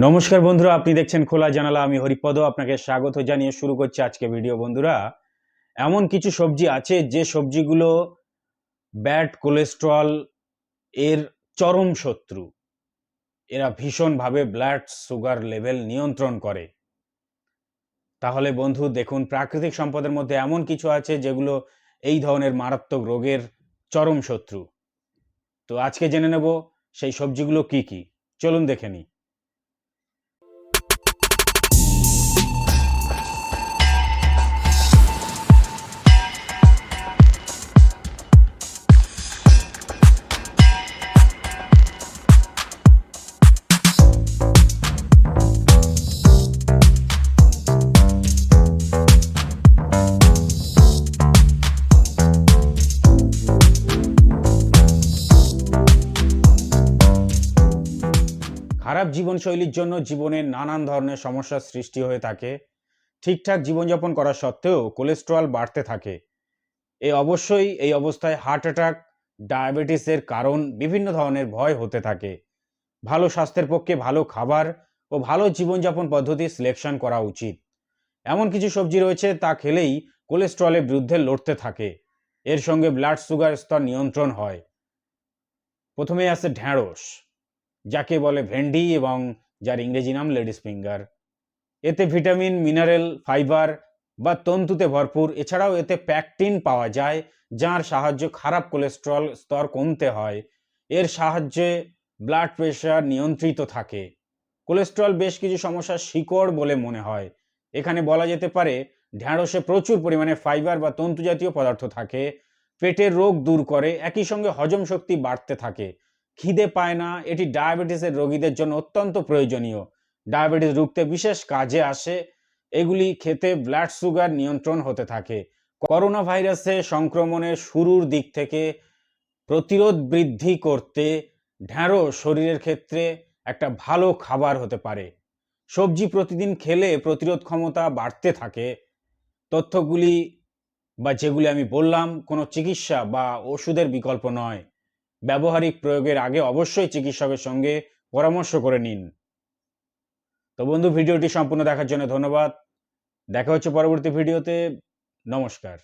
নমস্কার বন্ধুরা, আপনি দেখছেন খোলা জানালা, আমি হরিপদ, আপনাকে স্বাগত জানিয়ে শুরু করছি আজকে ভিডিও। বন্ধুরা, এমন কিছু সবজি আছে যে সবজিগুলো ব্যাড কোলেস্ট্রল, এর চরম শত্রু। এরা ভীষণভাবে ব্লাড সুগার লেভেল নিয়ন্ত্রণ করে। তাহলে বন্ধু, দেখুন, প্রাকৃতিক সম্পদের মধ্যে এমন কিছু আছে যেগুলো এই ধরনের মারাত্মক রোগের চরম শত্রু। তো আজকে জেনে নেব সেই সবজিগুলো কি কি। চলুন দেখে নিই। খারাপ জীবনশৈলীর জন্য জীবনে নানান ধরনের সমস্যার সৃষ্টি হয়ে থাকে। ঠিকঠাক জীবনযাপন করা সত্ত্বেও কোলেস্টেরল বাড়তে থাকে। এ অবশ্যই এই অবস্থায় হার্ট অ্যাটাক, ডায়াবেটিসের কারণ, বিভিন্ন ধরনের ভয় হতে থাকে। ভালো স্বাস্থ্যের পক্ষে ভালো খাবার ও ভালো জীবনযাপন পদ্ধতি সিলেকশন করা উচিত। এমন কিছু সবজি রয়েছে তা খেলেই কোলেস্ট্রলের বিরুদ্ধে লড়তে থাকে। এর সঙ্গে ব্লাড সুগার স্তর নিয়ন্ত্রণ হয়। প্রথমে আছে ঢ্যাঁড়স। যাকে বলে ভেন্ডি এবং যার ইংরেজি নাম লেডিস ফিঙ্গার। এতে ভিটামিন, মিনারেল, ফাইবার বা তন্তুতে ভরপুর। এছাড়াও এতে প্যাকটিন পাওয়া যায়, যার সাহায্যে খারাপ কোলেস্ট্রল স্তর কমতে হয়। এর সাহায্যে ব্লাড প্রেশার নিয়ন্ত্রিত থাকে। কোলেস্ট্রল বেশ কিছু সমস্যার শিকড় বলে মনে হয়। এখানে বলা যেতে পারে, ঢ্যাঁড়সে প্রচুর পরিমাণে ফাইবার বা তন্তু জাতীয় পদার্থ থাকে। পেটের রোগ দূর করে। একই সঙ্গে হজম শক্তি বাড়তে থাকে। খিদে পায় না, এটি ডায়াবেটিসের রোগীদের জন্য অত্যন্ত প্রয়োজনীয়। ডায়াবেটিস রুখতে বিশেষ কাজে আসে, এগুলি খেতে ব্লাড সুগার নিয়ন্ত্রণ হতে থাকে। করোনা ভাইরাসে সংক্রমণের শুরুর দিক থেকে প্রতিরোধ বৃদ্ধি করতে ঢ্যাঁড়ো শরীরের ক্ষেত্রে একটা ভালো খাবার হতে পারে। সবজি প্রতিদিন খেলে প্রতিরোধ ক্ষমতা বাড়তে থাকে। তথ্যগুলি বা যেগুলি আমি বললাম, কোনো চিকিৎসা বা ওষুধের বিকল্প নয়। ব্যবহারিক প্রয়োগের আগে অবশ্যই চিকিৎসকের সঙ্গে পরামর্শ করে নিন। তো বন্ধু, ভিডিওটি সম্পূর্ণ দেখার জন্য ধন্যবাদ। দেখা হচ্ছে পরবর্তী ভিডিওতে। নমস্কার।